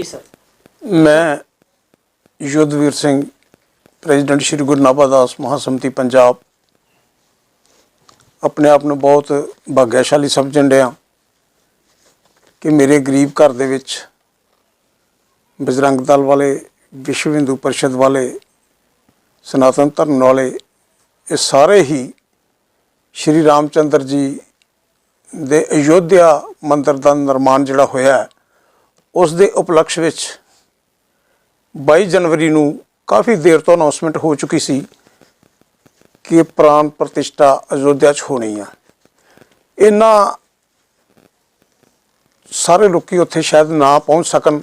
ਜੀ ਸਰ। ਮੈਂ ਯੁੱਧਵੀਰ ਸਿੰਘ, ਪ੍ਰੈਜ਼ੀਡੈਂਟ ਸ਼੍ਰੀ ਗੁਰੂ ਨਾਭਾਦਾਸ ਮਹਾਸਮਿਤੀ ਪੰਜਾਬ, ਆਪਣੇ ਆਪ ਨੂੰ ਬਹੁਤ ਭਾਗਿਆਸ਼ਾਲੀ ਸਮਝਣ ਡਿਆ ਕਿ ਮੇਰੇ ਗਰੀਬ ਘਰ ਦੇ ਵਿੱਚ ਬਜਰੰਗ ਦਲ ਵਾਲੇ, ਵਿਸ਼ਵ ਹਿੰਦੂ ਪਰਿਸ਼ਦ ਵਾਲੇ, ਸਨਾਤਨ ਧਰਮ ਵਾਲੇ, ਇਹ ਸਾਰੇ ਹੀ ਸ਼੍ਰੀ ਰਾਮਚੰਦਰ ਜੀ ਦੇ ਅਯੋਧਿਆ ਮੰਦਰ ਦਾ ਨਿਰਮਾਣ ਜਿਹੜਾ ਹੋਇਆ ਉਸ ਦੇ ਉਪਲਕਸ਼ ਵਿੱਚ 22 ਜਨਵਰੀ ਨੂੰ ਕਾਫੀ ਦੇਰ ਤੋਂ ਅਨਾਉਂਸਮੈਂਟ ਹੋ ਚੁੱਕੀ ਸੀ ਕਿ ਪ੍ਰਾਣ ਪ੍ਰਤਿਸ਼ਠਾ ਅਯੋਧਿਆ 'ਚ ਹੋਣੀ ਆ। ਇਹਨਾਂ ਸਾਰੇ ਲੋਕੀ ਉੱਥੇ ਸ਼ਾਇਦ ਨਾ ਪਹੁੰਚ ਸਕਣ।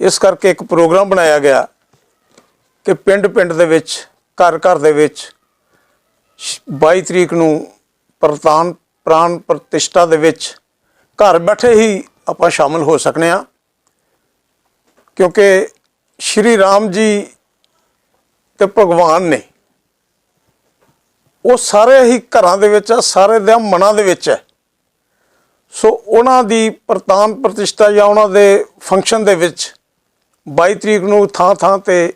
ਇਸ ਕਰਕੇ ਇੱਕ ਪ੍ਰੋਗਰਾਮ ਬਣਾਇਆ ਗਿਆ ਕਿ ਪਿੰਡ-ਪਿੰਡ ਦੇ ਵਿੱਚ, ਘਰ-ਘਰ ਦੇ ਵਿੱਚ 22 ਤਰੀਕ ਨੂੰ ਪ੍ਰਤਾਨ, ਪ੍ਰਾਣ ਪ੍ਰਤਿਸ਼ਠਾ ਦੇ ਵਿੱਚ ਘਰ ਬੈਠੇ ਹੀ ਆਪਾਂ ਸ਼ਾਮਲ ਹੋ ਸਕਨੇ ਆ। ਕਿਉਂਕਿ ਸ਼੍ਰੀ ਰਾਮ ਜੀ ਤੇ ਭਗਵਾਨ ਨੇ, ਉਹ ਸਾਰੇ ਹੀ ਘਰਾਂ ਦੇ ਵਿੱਚ ਆ, ਸਾਰੇ ਦੇ ਮਨਾਂ ਦੇ ਵਿੱਚ ਹੈ ਸੋ ਉਹਨਾਂ ਦੀ ਪ੍ਰਤਾਨ ਪ੍ਰਤਿਸ਼ਠਾ ਜਾਂ ਉਹਨਾਂ ਦੇ ਫੰਕਸ਼ਨ ਦੇ ਵਿੱਚ 22 ਤਰੀਕ ਨੂੰ ਥਾਂ ਥਾਂ ਤੇ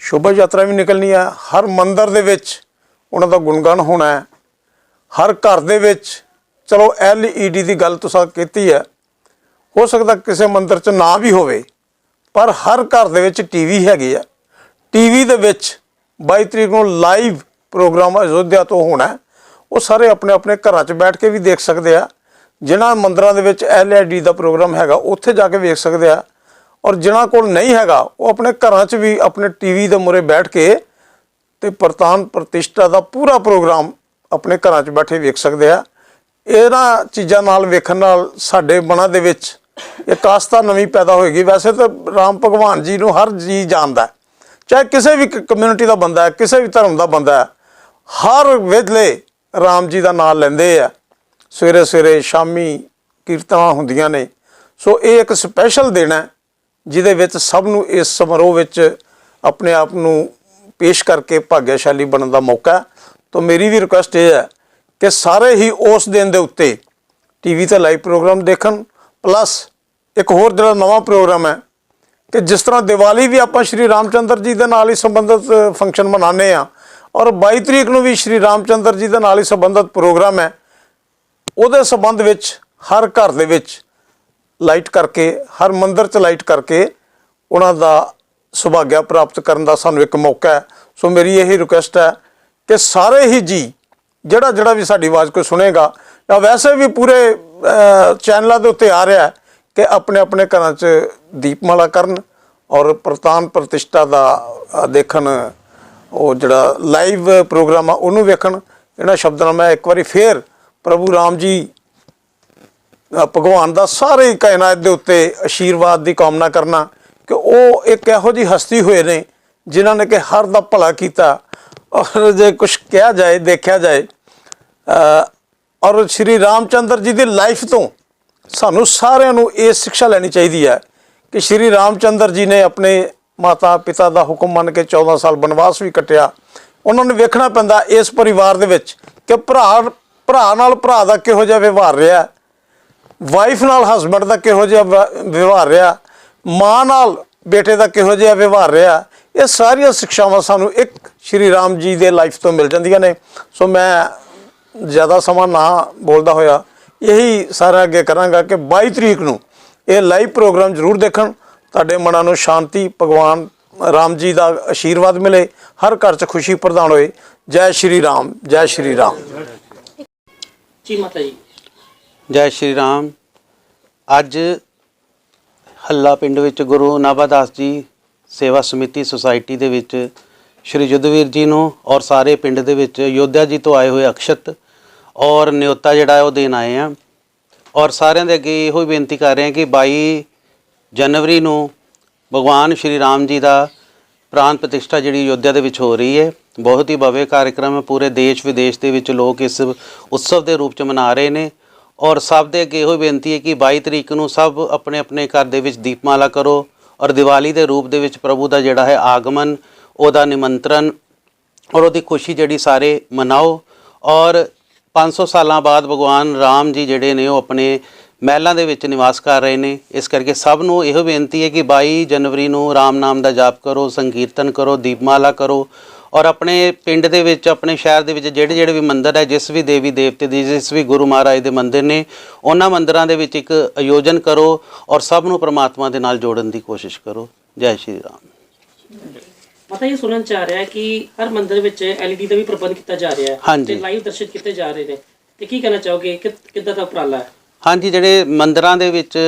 ਸ਼ੋਭਾ ਯਾਤਰਾ ਵੀ ਨਿਕਲਣੀ ਹੈ ਹਰ ਮੰਦਰ ਦੇ ਵਿੱਚ ਉਹਨਾਂ ਦਾ ਗੁਣਗਾਨ ਹੋਣਾ ਹੈ। ਹਰ ਘਰ ਦੇ ਵਿੱਚ, ਚਲੋ ਐਲਈਡੀ ਦੀ ਗੱਲ ਤੁਸੀਂ ਕੀਤੀ ਹੈ, ਹੋ ਸਕਦਾ ਕਿਸੇ ਮੰਦਰ 'ਚ ਨਾ ਵੀ ਹੋਵੇ। ਪਰ ਹਰ ਘਰ ਦੇ ਵਿੱਚ ਟੀਵੀ ਹੈਗੇ ਆ। ਟੀਵੀ ਦੇ ਵਿੱਚ 22 ਤਰੀਕ ਨੂੰ ਲਾਈਵ ਪ੍ਰੋਗਰਾਮ ਅਯੋਧਿਆ ਤੋਂ ਹੋਣਾ ਉਹ ਸਾਰੇ ਆਪਣੇ ਆਪਣੇ ਘਰਾਂ 'ਚ ਬੈਠ ਕੇ ਵੀ ਦੇਖ ਸਕਦੇ ਆ। ਜਿਨ੍ਹਾਂ ਮੰਦਰਾਂ ਦੇ ਵਿੱਚ ਐਲਈਡੀ ਦਾ ਪ੍ਰੋਗਰਾਮ ਹੈਗਾ, ਉੱਥੇ ਜਾ ਕੇ ਵੇਖ ਸਕਦੇ ਆ। ਔਰ ਜਿਨ੍ਹਾਂ ਕੋਲ ਨਹੀਂ ਹੈਗਾ, ਉਹ ਆਪਣੇ ਘਰਾਂ 'ਚ ਵੀ ਆਪਣੇ ਟੀਵੀ ਦੇ ਮੂਹਰੇ ਬੈਠ ਕੇ ਤੇ ਪ੍ਰਤਾਨ ਪ੍ਰਤਿਸ਼ਠਾ ਦਾ ਪੂਰਾ ਪ੍ਰੋਗਰਾਮ ਆਪਣੇ ਘਰਾਂ 'ਚ ਬੈਠੇ ਵੇਖ ਸਕਦੇ ਆ। ਇਹਨਾਂ ਚੀਜ਼ਾਂ ਨਾਲ ਵੇਖਣ ਨਾਲ ਸਾਡੇ ਮਨਾਂ ਦੇ ਵਿੱਚ ਇੱਕ ਆਸਥਾ ਨਵੀਂ ਪੈਦਾ ਹੋਏਗੀ। ਵੈਸੇ ਤਾਂ ਰਾਮ ਭਗਵਾਨ ਜੀ ਨੂੰ ਹਰ ਜੀ ਜਾਣਦਾ ਚਾਹੇ ਕਿਸੇ ਵੀ ਕਮਿਊਨਿਟੀ ਦਾ ਬੰਦਾ ਹੈ, ਕਿਸੇ ਵੀ ਧਰਮ ਦਾ ਬੰਦਾ ਹੈ, ਹਰ ਵੇਲੇ ਰਾਮ ਜੀ ਦਾ ਨਾਮ ਲੈਂਦੇ ਆ। ਸਵੇਰੇ ਸਵੇਰੇ ਸ਼ਾਮੀ ਕੀਰਤਨਾਂ ਹੁੰਦੀਆਂ ਨੇ। ਸੋ ਇਹ ਇੱਕ ਸਪੈਸ਼ਲ ਦਿਨ ਹੈ, ਜਿਹਦੇ ਵਿੱਚ ਸਭ ਨੂੰ ਇਸ ਸਮਾਰੋਹ ਵਿੱਚ ਆਪਣੇ ਆਪ ਨੂੰ ਪੇਸ਼ ਕਰਕੇ ਭਾਗਿਆਸ਼ਾਲੀ ਬਣਨ ਦਾ ਮੌਕਾ ਹੈ। ਤਾਂ ਮੇਰੀ ਵੀ ਰਿਕੁਐਸਟ ਇਹ ਹੈ ਕਿ ਸਾਰੇ ਹੀ ਉਸ ਦਿਨ ਦੇ ਉੱਤੇ ਟੀਵੀ ਤੇ ਲਾਈਵ ਪ੍ਰੋਗਰਾਮ ਦੇਖਣ ਪਲੱਸ ਇੱਕ ਹੋਰ ਜਿਹੜਾ ਨਵਾਂ ਪ੍ਰੋਗਰਾਮ ਹੈ ਕਿ ਜਿਸ ਤਰ੍ਹਾਂ ਦੀਵਾਲੀ ਵੀ ਆਪਾਂ ਸ਼੍ਰੀ ਰਾਮਚੰਦਰ ਜੀ ਦੇ ਨਾਲ ਹੀ ਸੰਬੰਧਿਤ ਫੰਕਸ਼ਨ ਮਨਾਉਂਦੇ ਆ ਔਰ 22 ਤਰੀਕ ਨੂੰ ਵੀ ਸ਼੍ਰੀ ਰਾਮਚੰਦਰ ਜੀ ਦੇ ਨਾਲ ਹੀ ਸੰਬੰਧਿਤ ਪ੍ਰੋਗਰਾਮ ਹੈ, ਉਹਦੇ ਸੰਬੰਧ ਵਿੱਚ ਹਰ ਘਰ ਦੇ ਵਿੱਚ ਲਾਈਟ ਕਰਕੇ, ਹਰ ਮੰਦਿਰ 'ਚ ਲਾਈਟ ਕਰਕੇ ਉਹਨਾਂ ਦਾ ਸੁਭਾਗਿਆ ਪ੍ਰਾਪਤ ਕਰਨ ਦਾ ਸਾਨੂੰ ਇੱਕ ਮੌਕਾ ਹੈ। ਸੋ ਮੇਰੀ ਇਹ ਰਿਕੁਐਸਟ ਹੈ ਕਿ ਸਾਰੇ ਹੀ ਜੀ ਜਿਹੜਾ ਜਿਹੜਾ ਵੀ ਸਾਡੀ ਆਵਾਜ਼ ਕੋਈ ਸੁਣੇਗਾ ਜਾਂ ਵੈਸੇ ਵੀ ਪੂਰੇ ਚੈਨਲਾਂ ਦੇ ਉੱਤੇ ਆ ਰਿਹਾ ਕਿ ਆਪਣੇ ਆਪਣੇ ਘਰਾਂ 'ਚ ਦੀਪਮਾਲਾ ਕਰਨ ਔਰ ਪ੍ਰਤਾਨ ਪ੍ਰਤਿਸ਼ਠਾ ਦਾ ਦੇਖਣ, ਉਹ ਜਿਹੜਾ ਲਾਈਵ ਪ੍ਰੋਗਰਾਮ ਆ ਉਹਨੂੰ ਵੇਖਣ। ਇਹਨਾਂ ਸ਼ਬਦਾਂ ਨਾਲ ਮੈਂ ਇੱਕ ਵਾਰੀ ਫੇਰ ਪ੍ਰਭੂ ਰਾਮ ਜੀ ਭਗਵਾਨ ਦਾ ਸਾਰੇ ਹੀ ਕਾਇਨਾਤ ਦੇ ਉੱਤੇ ਆਸ਼ੀਰਵਾਦ ਦੀ ਕਾਮਨਾ ਕਰਨਾ ਕਿ ਉਹ ਇੱਕ ਇਹੋ ਜਿਹੀ ਹਸਤੀ ਹੋਏ ਨੇ ਜਿਨ੍ਹਾਂ ਨੇ ਕਿ ਹਰ ਦਾ ਭਲਾ ਕੀਤਾ। ਔਰ ਜੇ ਕੁਝ ਕਿਹਾ ਜਾਏ, ਦੇਖਿਆ ਜਾਏ ਔਰ ਸ਼੍ਰੀ ਰਾਮਚੰਦਰ ਜੀ ਦੀ ਲਾਈਫ ਤੋਂ ਸਾਨੂੰ ਸਾਰਿਆਂ ਨੂੰ ਇਹ ਸਿੱਖਿਆ ਲੈਣੀ ਚਾਹੀਦੀ ਹੈ ਕਿ ਸ਼੍ਰੀ ਰਾਮਚੰਦਰ ਜੀ ਨੇ ਆਪਣੇ ਮਾਤਾ ਪਿਤਾ ਦਾ ਹੁਕਮ ਮੰਨ ਕੇ 14 ਸਾਲ ਬਨਵਾਸ ਵੀ ਕੱਟਿਆ। ਉਹਨਾਂ ਨੂੰ ਵੇਖਣਾ ਪੈਂਦਾ ਇਸ ਪਰਿਵਾਰ ਦੇ ਵਿੱਚ ਕਿ ਭਰਾ ਭਰਾ ਨਾਲ ਭਰਾ ਦਾ ਕਿਹੋ ਜਿਹਾ ਵਿਵਹਾਰ ਰਿਹਾ ਵਾਈਫ ਨਾਲ ਹਸਬੰਡ ਦਾ ਕਿਹੋ ਜਿਹਾ ਵ- ਵਿਵਹਾਰ ਰਿਹਾ ਮਾਂ ਨਾਲ ਬੇਟੇ ਦਾ ਕਿਹੋ ਜਿਹਾ ਵਿਵਹਾਰ ਰਿਹਾ ਇਹ ਸਾਰੀਆਂ ਸਿੱਖਿਆਵਾਂ ਸਾਨੂੰ ਇੱਕ ਸ਼੍ਰੀ ਰਾਮ ਜੀ ਦੇ ਲਾਈਫ ਤੋਂ ਮਿਲ ਜਾਂਦੀਆਂ ਨੇ। ਸੋ ਮੈਂ ਜ਼ਿਆਦਾ ਸਮਾਂ ਨਾ ਬੋਲਦਾ ਹੋਇਆ ਇਹੀ ਸਾਰਾ ਅੱਗੇ ਕਰਾਂਗਾ ਕਿ 22 ਤਰੀਕ ਨੂੰ ਇਹ ਲਾਈਵ ਪ੍ਰੋਗਰਾਮ ਜ਼ਰੂਰ ਦੇਖਣ ਤੁਹਾਡੇ ਮਨਾਂ ਨੂੰ ਸ਼ਾਂਤੀ ਭਗਵਾਨ ਰਾਮ ਜੀ ਦਾ ਆਸ਼ੀਰਵਾਦ ਮਿਲੇ ਹਰ ਘਰ 'ਚ ਖੁਸ਼ੀ ਪ੍ਰਦਾਨ ਹੋਏ। ਜੈ ਸ਼੍ਰੀ ਰਾਮ ਜੈ ਸ਼੍ਰੀ ਰਾਮ। ਜੀ ਮਾਤਾ ਜੀ। ਜੈ ਸ਼੍ਰੀ ਰਾਮ। ਅੱਜ ਹੱਲਾ ਪਿੰਡ ਵਿੱਚ ਗੁਰੂ ਨਾਭਾਦਾਸ ਜੀ ਸੇਵਾ ਸਮਿਤੀ ਸੁਸਾਇਟੀ ਦੇ ਵਿੱਚ ਸ਼੍ਰੀ ਯੁੱਧਵੀਰ ਜੀ ਨੂੰ ਔਰ ਸਾਰੇ ਪਿੰਡ ਦੇ ਵਿੱਚ ਯੋਧਿਆ ਜੀ ਤੋਂ ਆਏ ਹੋਏ ਅਕਸ਼ਤ ਔਰ ਨਿਯੋਤਾ ਜਿਹੜਾ ਉਹ ਦੇਣ ਆਏ ਆ। ਔਰ ਸਾਰਿਆਂ ਦੇ ਅੱਗੇ ਇਹੋ ਹੀ ਬੇਨਤੀ ਕਰ ਰਹੇ ਹਾਂ ਕਿ 22 ਜਨਵਰੀ ਨੂੰ ਭਗਵਾਨ ਸ਼੍ਰੀ ਰਾਮ ਜੀ ਦਾ ਪ੍ਰਾਨ ਪ੍ਰਤਿਸ਼ਠਾ ਜਿਹੜੀ ਅਯੋਧਿਆ ਦੇ ਵਿੱਚ ਹੋ ਰਹੀ ਹੈ ਬਹੁਤ ਹੀ ਭव्य ਕਾਰਜਕ੍ਰਮ ਹੈ ਪੂਰੇ ਦੇਸ਼ ਵਿਦੇਸ਼ ਦੇ ਵਿੱਚ ਲੋਕ ਇਸ ਉਤਸਵ ਦੇ ਰੂਪ ਚ ਮਨਾ ਰਹੇ ਨੇ। ਔਰ ਸਭ ਦੇ ਅੱਗੇ ਇਹੋ ਹੀ ਬੇਨਤੀ ਹੈ ਕਿ 22 ਤਰੀਕ ਨੂੰ ਸਭ ਆਪਣੇ ਆਪਣੇ ਘਰ ਦੇ ਵਿੱਚ ਦੀਪਮਾਲਾ ਕਰੋ ਔਰ ਦੀਵਾਲੀ ਦੇ ਰੂਪ ਦੇ ਵਿੱਚ ਪ੍ਰਭੂ ਦਾ ਜਿਹੜਾ ਹੈ ਆਗਮਨ, ਉਹਦਾ ਨਿਮੰਤਰਣ ਔਰ ਉਹਦੀ ਖੁਸ਼ੀ ਜਿਹੜੀ ਸਾਰੇ ਮਨਾਓ। ਔਰ 500 ਸਾਲਾਂ ਬਾਅਦ ਭਗਵਾਨ ਰਾਮ ਜੀ ਜਿਹੜੇ ਨੇ ਉਹ ਆਪਣੇ ਮਹਿਲਾਂ ਦੇ ਵਿੱਚ ਨਿਵਾਸ ਕਰ ਰਹੇ ਨੇ। ਇਸ ਕਰਕੇ ਸਭ ਨੂੰ ਇਹੋ ਬੇਨਤੀ ਹੈ ਕਿ 22 ਜਨਵਰੀ ਨੂੰ ਰਾਮ ਨਾਮ ਦਾ ਜਾਪ ਕਰੋ, ਸੰਕੀਰਤਨ ਕਰੋ, ਦੀਪਮਾਲਾ ਕਰੋ ਔਰ ਆਪਣੇ ਪਿੰਡ ਦੇ ਵਿੱਚ, ਆਪਣੇ ਸ਼ਹਿਰ ਦੇ ਵਿੱਚ ਜਿਹੜੇ ਜਿਹੜੇ ਵੀ ਮੰਦਿਰ ਹੈ, ਜਿਸ ਵੀ ਦੇਵੀ ਦੇਵਤੇ ਦੀ, ਜਿਸ ਵੀ ਗੁਰੂ ਮਹਾਰਾਜ ਦੇ ਮੰਦਿਰ ਨੇ, ਉਹਨਾਂ ਮੰਦਿਰਾਂ ਦੇ ਵਿੱਚ ਇੱਕ ਆਯੋਜਨ ਕਰੋ ਔਰ ਸਭ ਨੂੰ ਪ੍ਰਮਾਤਮਾ ਦੇ ਨਾਲ ਜੋੜਨ ਦੀ ਕੋਸ਼ਿਸ਼ ਕਰੋ। ਜੈ ਸ਼੍ਰੀ ਰਾਮ। ਮਤਾ ਇਹ ਸੁਣਨ ਚ ਆ ਰਿਹਾ ਹੈ ਕਿ ਹਰ ਮੰਦਿਰ ਵਿੱਚ ਐਲਈਡੀ ਦਾ ਵੀ ਪ੍ਰਬੰਧ ਕੀਤਾ ਜਾ ਰਿਹਾ ਹੈ ਹਾਂਜੀ। ਤੇ ਲਾਈਵ ਦਰਸ਼ਨ ਕੀਤੇ ਜਾ ਰਹੇ ਨੇ। ਤੇ ਕੀ ਕਹਿਣਾ ਚਾਹੋਗੇ? ਕਿ ਕਿੱਦਾਂ ਦਾ ਉਪਰਾਲਾ ਹੈ? ਹਾਂਜੀ ਜਿਹੜੇ ਮੰਦਿਰਾਂ ਦੇ ਵਿੱਚ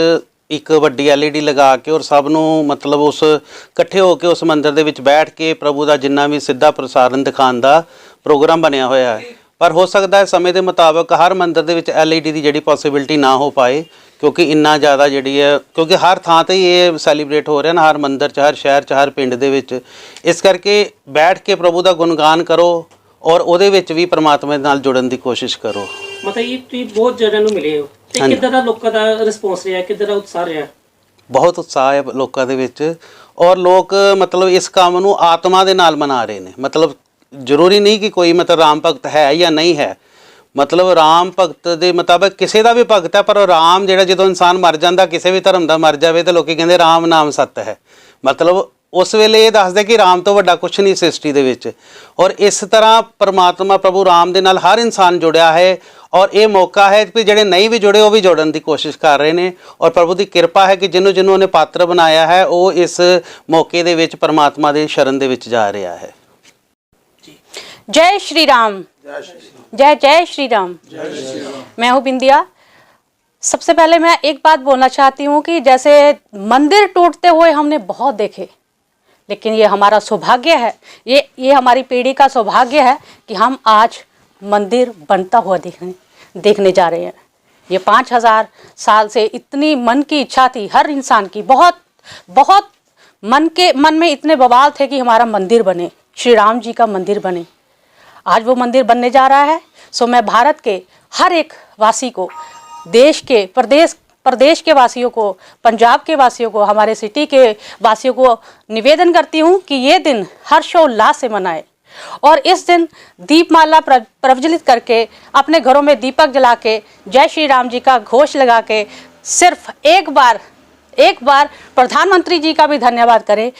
ਇੱਕ ਵੱਡੀ LED ਲਗਾ ਕੇ ਔਰ ਸਭ ਨੂੰ ਮਤਲਬ ਉਸ ਇਕੱਠੇ ਹੋ ਕੇ ਉਸ ਮੰਦਿਰ ਦੇ ਵਿੱਚ ਬੈਠ ਕੇ ਪ੍ਰਭੂ ਦਾ ਜਿੰਨਾ ਵੀ ਸਿੱਧਾ ਪ੍ਰਸਾਰਣ ਦਿਖਾਉਣ ਦਾ ਪ੍ਰੋਗਰਾਮ ਬਣਿਆ ਹੋਇਆ ਹੈ। ਪਰ ਹੋ ਸਕਦਾ ਹੈ ਸਮੇਂ ਦੇ ਮੁਤਾਬਕ ਹਰ ਮੰਦਿਰ ਦੇ ਵਿੱਚ LED ਦੀ ਜਿਹੜੀ ਪੋਸਿਬਿਲਿਟੀ ਨਾ ਹੋ ਪਾਏ ਕਿਉਂਕਿ ਇੰਨਾ ਜ਼ਿਆਦਾ ਜਿਹੜੀ ਹੈ ਕਿਉਂਕਿ ਹਰ ਥਾਂ ਤੇ ਇਹ ਸੈਲੀਬ੍ਰੇਟ ਹੋ ਰਿਹਾ ਨਾ ਹਰ ਮੰਦਿਰ 'ਚ ਹਰ ਸ਼ਹਿਰ 'ਚ ਹਰ ਪਿੰਡ ਦੇ ਵਿੱਚ। ਇਸ ਕਰਕੇ ਬੈਠ ਕੇ ਪ੍ਰਭੂ ਦਾ ਗੁਣਗਾਨ ਕਰੋ ਔਰ ਉਹਦੇ ਵਿੱਚ ਵੀ ਪ੍ਰਮਾਤਮਾ ਦੇ ਨਾਲ ਜੁੜਨ ਦੀ ਕੋਸ਼ਿਸ਼ ਕਰੋ। ਮਤਾ ਇਹ ਤੁਸੀਂ ਬਹੁਤ ਜਣਿਆਂ ਨੂੰ ਮਿਲੇ ਹੋ। ਤੇ। ਕਿੱਦਾਂ ਦਾ ਲੋਕਾਂ ਦਾ ਰਿਸਪੌਂਸ ਰਿਹਾ? ਕਿੱਦਾਂ ਦਾ ਉਤਸ਼ਾਹ ਰਿਹਾ? ਬਹੁਤ ਉਤਸ਼ਾਹ ਹੈ ਲੋਕਾਂ ਦੇ ਵਿੱਚ। ਔਰ ਲੋਕ ਮਤਲਬ ਇਸ ਕੰਮ ਨੂੰ ਆਤਮਾ ਦੇ ਨਾਲ ਮਨਾ ਰਹੇ ਨੇ। ਮਤਲਬ ਜ਼ਰੂਰੀ ਨਹੀਂ ਕਿ ਕੋਈ ਮਤਲਬ ਰਾਮ ਭਗਤ ਹੈ ਜਾਂ ਨਹੀਂ ਹੈ। ਮਤਲਬ ਰਾਮ ਭਗਤ ਦੇ ਮੁਤਾਬਕ ਕਿਸੇ ਦਾ ਵੀ ਭਗਤ ਹੈ, ਪਰ ਉਹ ਰਾਮ ਜਿਹੜਾ ਜਦੋਂ ਇਨਸਾਨ ਮਰ ਜਾਂਦਾ, ਕਿਸੇ ਵੀ ਧਰਮ ਦਾ ਮਰ ਜਾਵੇ ਤਾਂ ਲੋਕੀ ਕਹਿੰਦੇ ਰਾਮ ਨਾਮ ਸੱਤ ਹੈ। ਮਤਲਬ ਉਸ ਵੇਲੇ ਇਹ ਦੱਸਦੇ ਕਿ ਰਾਮ ਤੋਂ ਵੱਡਾ ਕੁਝ ਨਹੀਂ ਸ੍ਰਿਸ਼ਟੀ ਦੇ ਵਿੱਚ। ਔਰ ਇਸ ਤਰ੍ਹਾਂ ਪਰਮਾਤਮਾ ਪ੍ਰਭੂ ਰਾਮ ਦੇ ਨਾਲ ਹਰ ਇਨਸਾਨ ਜੁੜਿਆ ਹੈ ਔਰ ਇਹ ਮੌਕਾ ਹੈ ਕਿ ਜਿਹੜੇ ਨਹੀਂ ਵੀ ਜੁੜੇ ਉਹ ਵੀ ਜੋੜਨ ਦੀ ਕੋਸ਼ਿਸ਼ ਕਰ ਰਹੇ ਨੇ। ਔਰ ਪ੍ਰਭੂ ਦੀ ਕਿਰਪਾ ਹੈ ਕਿ ਜਿਹਨੂੰ ਜਿਹਨੂੰ ਉਹਨੇ ਪਾਤਰ ਬਣਾਇਆ ਹੈ, ਉਹ ਇਸ ਮੌਕੇ ਦੇ ਵਿੱਚ ਪਰਮਾਤਮਾ ਦੇ ਸ਼ਰਨ ਦੇ ਵਿੱਚ ਜਾ ਰਿਹਾ ਹੈ। जय श्री राम जय जय श्री राम मैं हूँ बिंदिया। सबसे पहले मैं एक बात बोलना चाहती हूँ कि जैसे मंदिर टूटते हुए हमने बहुत देखे लेकिन ये हमारा सौभाग्य है ये ये हमारी पीढ़ी का सौभाग्य है कि हम आज मंदिर बनता हुआ देखने देखने जा रहे हैं। ये पाँच हज़ार साल से इतनी मन की इच्छा थी हर इंसान की बहुत बहुत मन के मन में इतने बवाल थे कि हमारा मंदिर बने श्री राम जी का मंदिर बने। आज वो मंदिर बनने जा रहा है। सो मैं भारत के हर एक वासी को, देश के, प्रदेश प्रदेश के वासियों को, पंजाब के वासियों को, हमारे सिटी के वासियों को निवेदन करती हूँ कि ये दिन हर्षोल्लास से मनाए। और इस दिन दीपमाला प्र- प्रज्वलित करके अपने घरों में दीपक जला के जय श्री राम जी का घोष लगा के सिर्फ़ एक बार एक बार प्रधानमंत्री जी का भी धन्यवाद करें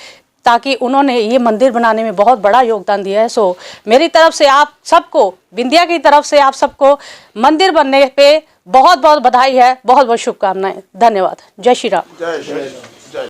ताकि उन्होंने ये मंदिर बनाने में बहुत बड़ा योगदान दिया है। सो मेरी तरफ़ से आप सबको बिंदिया की तरफ़ से आप सबको मंदिर बनने पे बहुत बहुत बधाई है। बहुत बहुत शुभकामनाएँ। धन्यवाद। जय श्री राम। जय श्री राम।